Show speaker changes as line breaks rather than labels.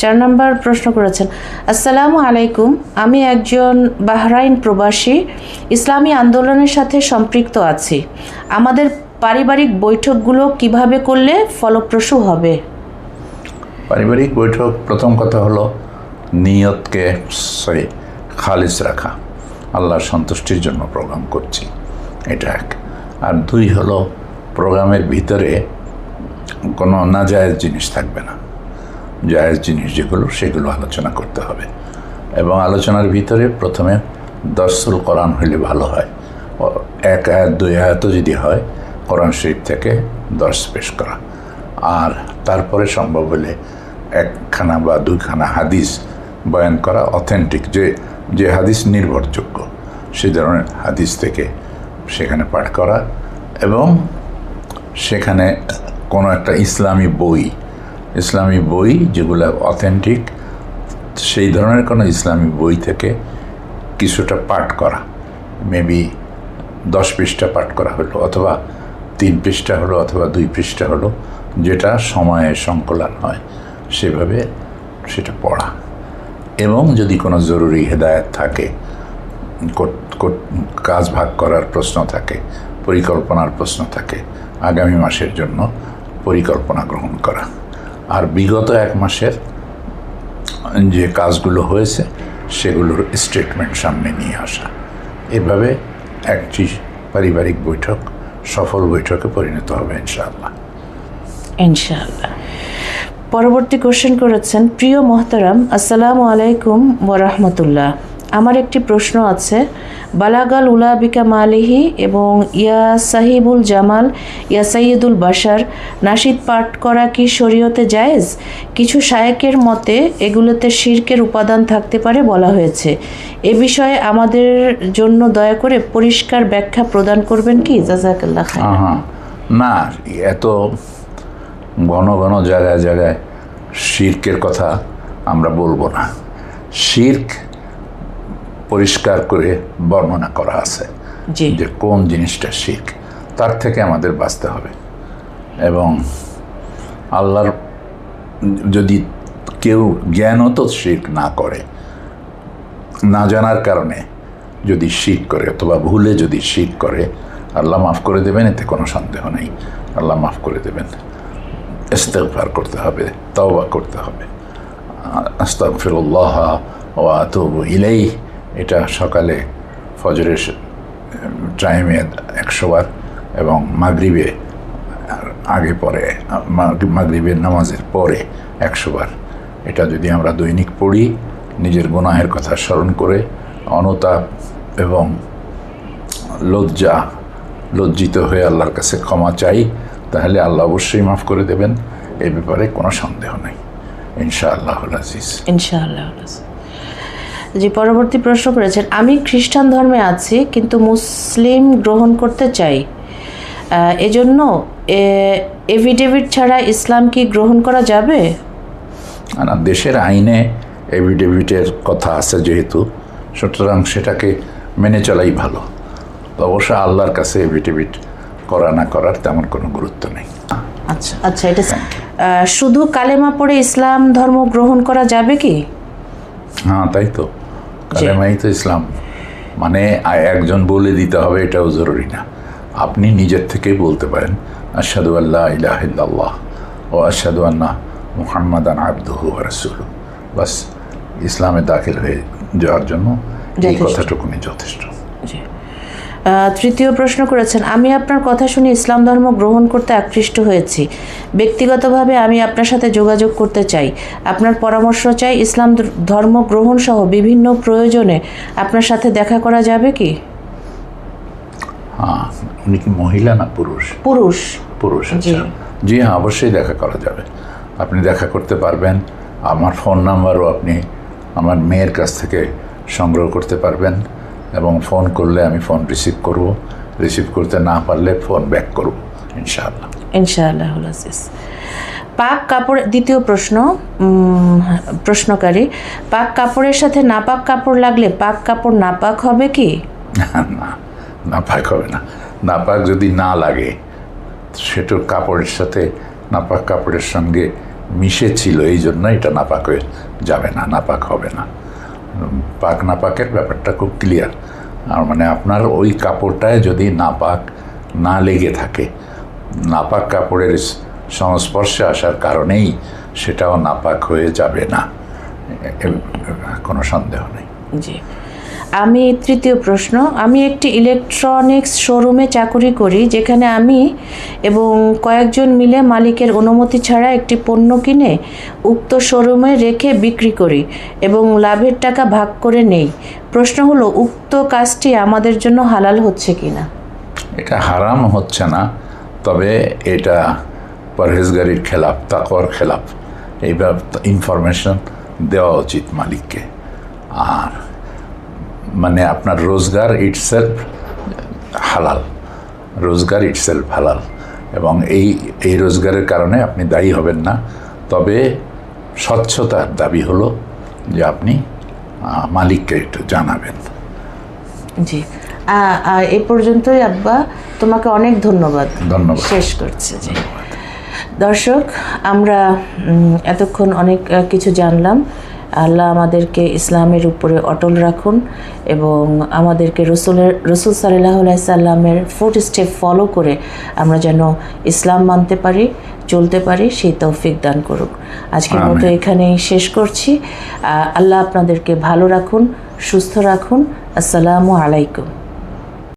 চার নম্বর প্রশ্ন করেছেন, আসসালামু আলাইকুম, আমি একজন বাহরাইন প্রবাসী, ইসলামী আন্দোলনের সাথে সম্পৃক্ত আছি। আমাদের পারিবারিক বৈঠকগুলো কীভাবে করলে ফলপ্রসূ হবে?
পারিবারিক বৈঠক, প্রথম কথা হলো নিয়তকে, সরি, খালিজ রাখা। আল্লাহর সন্তুষ্টির জন্য প্রোগ্রাম করছি, এটা এক। আর দুই হলো, প্রোগ্রামের ভিতরে কোনো নাজায়েজ জিনিস থাকবে না। জায়েজ জিনিস যেগুলো, সেগুলো আলোচনা করতে হবে। এবং আলোচনার ভিতরে প্রথমে দর্শুল কোরআন হলে ভালো হয়। এক আয়াত, দুই আয়াতও যদি হয়, কোরআন শরীফ থেকে দর্শ পেশ করা। আর তারপরে সম্ভব হলে একখানা বা দুইখানা হাদিস বয়ান করা অথেন্টিক যে যে হাদিস নির্ভরযোগ্য, সে ধরনের হাদিস থেকে সেখানে পাঠ করা। এবং সেখানে কোনো একটা ইসলামী বই ইসলামী বই যেগুলো অথেন্টিক সেই ধরনের কোনো ইসলামী বই থেকে কিছুটা পাঠ করা। মেবি দশ পৃষ্ঠা পাঠ করা হলো অথবা তিন পৃষ্ঠা হলো অথবা দুই পৃষ্ঠা হলো, যেটা সময়ে সংকলন হয়, সেভাবে সেটা পড়া। এবং যদি কোনো জরুরি হেদায়েত থাকে কাজ ভাগ করার প্রশ্ন থাকে, পরিকল্পনার প্রশ্ন থাকে, আগামী মাসের জন্য পরিকল্পনা গ্রহণ করা। আর বিগত এক মাসের যে কাজগুলো হয়েছে, সেগুলোর স্টেটমেন্ট সামনে নিয়ে আসা। এভাবে একটি পারিবারিক বৈঠক, সফল বৈঠকে পরিণত হবে ইনশাআল্লাহ।
ইনশাআল্লাহ। পরবর্তী কোশ্চেন করেছেন প্রিয় মোহতারাম, আসসালামু আলাইকুম ওরহমতুল্লাহ আমার একটি প্রশ্ন আছে। বালাগাল উলাবিকা মালিহি এবং ইয়া সাহিবুল জামাল, ইয়া সাইয়দুল বাশার, নাসিদ পাঠ করা কি শরীয়তে জায়েজ? কিছু শায়েকের মতে এগুলোতে শির্কের উপাদান থাকতে পারে বলা হয়েছে। এ বিষয়ে আমাদের জন্য দয়া করে পরিষ্কার ব্যাখ্যা প্রদান করবেন কি? জাজাকাল্লাহ
না, এত ঘন ঘন জায়গায় জায়গায় শির্কের কথা আমরা বলব না। শির্ক পরিষ্কার করে বর্ণনা করা আছে যে কোন জিনিসটা শিখ তার থেকে আমাদের বাঁচতে হবে। এবং আল্লাহর যদি কেউ জ্ঞানত শিখ না করে না জানার কারণে যদি শিখ করে অথবা ভুলে যদি শিখ করে আল্লাহ মাফ করে দেবেন এতে কোনো সন্দেহ নেই। আল্লাহ মাফ করে দেবেন। ইস্তেগফার করতে হবে তওবা করতে হবে। আস্তাগফিরুল্লাহ ও আতুবু ইলাই এটা সকালে ফজরের টাইমে একশো বার এবং মাগরিবে আগে পরে, মাগ- মাগরিবের নামাজের পরে একশো বার এটা যদি আমরা দৈনিক পড়ি, নিজের গুনাহের কথা স্মরণ করে, অনুতাপ এবং লজ্জা, লজ্জিত হয়ে আল্লাহর কাছে ক্ষমা চাই, তাহলে আল্লাহ অবশ্যই মাফ করে দেবেন। এ ব্যাপারে কোনো সন্দেহ নেই। ইনশাআল্লাহ আজিজ।
ইনশাআল্লাহ জি পরবর্তী প্রশ্ন করেছেন আমি খ্রিস্টান ধর্মে আছি কিন্তু মুসলিম গ্রহণ করতে চাই। এজন্য এভিডেভিট ছাড়া ইসলাম কি গ্রহণ করা যাবে?
না দেশের আইনে এভিডেভিটের কথা আছে যেহেতু সুতরাং সেটাকে মেনে চলাই ভালো। অবশ্য আল্লাহর কাছে এভিডেভিট করা না করার তেমন কোনো গুরুত্ব নেই।
আচ্ছা আচ্ছা এটা শুধু কালেমা পড়ে ইসলাম ধর্ম গ্রহণ করা যাবে কি?
হ্যাঁ তাই তো। কালেমাই তো ইসলাম। মানে একজন বলে দিতে হবে এটাও জরুরি না। আপনি নিজের থেকেই বলতে পারেন আশাদু আল্লাহ ইলাহিল্লাহ ও আশাদু আন্না মুহাম্মাদান আব্দুহু রাসুল বাস ইসলামে দাখিল হয়ে যাওয়ার জন্য এই কথাটুকুনি যথেষ্ট।
তৃতীয় প্রশ্ন করেছেন আমি আপনার কথা শুনে ইসলাম ধর্ম গ্রহণ করতে আকৃষ্ট হয়েছি। ব্যক্তিগতভাবে আমি আপনার সাথে যোগাযোগ করতে চাই। আপনার পরামর্শ চাই ইসলাম ধর্ম গ্রহণ সহ বিভিন্ন প্রয়োজনে আপনার সাথে দেখা করা যাবে কি?
হ্যাঁ উনি কি মহিলা না পুরুষ?
পুরুষ।
পুরুষ আচ্ছা। জি হ্যাঁ অবশ্যই দেখা করা যাবে। আপনি দেখা করতে পারবেন। আমার ফোন নাম্বারও আপনি আমার মেয়ের কাছ থেকে সংগ্রহ করতে পারবেন। এবং ফোন করলে আমি ফোন রিসিভ করব। রিসিভ করতে না পারলে ফোন ব্যাক করব ইনশাআল্লাহ।
ইনশাআল্লাহ আজিজ পাক কাপড় দ্বিতীয় প্রশ্ন প্রশ্নকারী পাক কাপড়ের সাথে নাপাক কাপড় লাগলে পাক কাপড় নাপাক হবে কি?
না নাপাক হবে না। নাপাক যদি না লাগে সেটার কাপড়ের সাথে নাপাক কাপড়ের সঙ্গে মিশে ছিল এই জন্য এটা নাপাক হয়ে যাবে না নাপাক হবে না। উম, না পাকের ব্যাপারটা খুব ক্লিয়ার আর মানে আপনার ওই কাপড়টায় যদি না পাক না লেগে থাকে নাপাক কাপড়ের সংস্পর্শে আসার কারণেই সেটাও নাপাক হয়ে যাবে না। কোনো সন্দেহ নেই।
জি। আমি তৃতীয় প্রশ্ন, আমি একটি ইলেকট্রনিক্স শোরুমে চাকুরি করি, যেখানে আমি এবং কয়েকজন মিলে মালিকের অনুমতি ছাড়া একটি পণ্য কিনে উক্ত শোরুমে রেখে বিক্রি করি এবং লাভের টাকা ভাগ করে নেই। প্রশ্ন হলো, উক্ত কাজটি আমাদের জন্য হালাল হচ্ছে কি না
এটা হারাম হচ্ছে না, তবে এটা পরহেজগারির খেলাফ তাকওয়ার খেলাফ এইবার ইনফরমেশন দেওয়া উচিত মালিককে। মানে আপনার রোজগার ইটসেলফ হালাল। রোজগার ইটসেলফ হালাল। এবং এই এই রোজগারের কারণে আপনি দায়ী হবেন না। তবে স্বচ্ছতার দাবি হলো যে আপনি মালিককে একটু জানাবেন।
জি। এ পর্যন্তই আব্বা তোমাকে অনেক ধন্যবাদ।
ধন্যবাদ।
শেষ করছি জি। দর্শক আমরা এতক্ষণ অনেক কিছু জানলাম। আল্লাহ আমাদেরকে ইসলামের উপরে অটল রাখুন এবং আমাদেরকে রসুলের রসুল সাল্লাহ সাল্লামের ফুড স্টেপ ফলো করে আমরা যেন ইসলাম মানতে পারি চলতে পারি সেই তৌফিক দান করুক। আজকের মতো। এখানেই শেষ করছি। আল্লাহ আপনাদেরকে ভালো রাখুন সুস্থ রাখুন। আসসালামু আলাইকুম।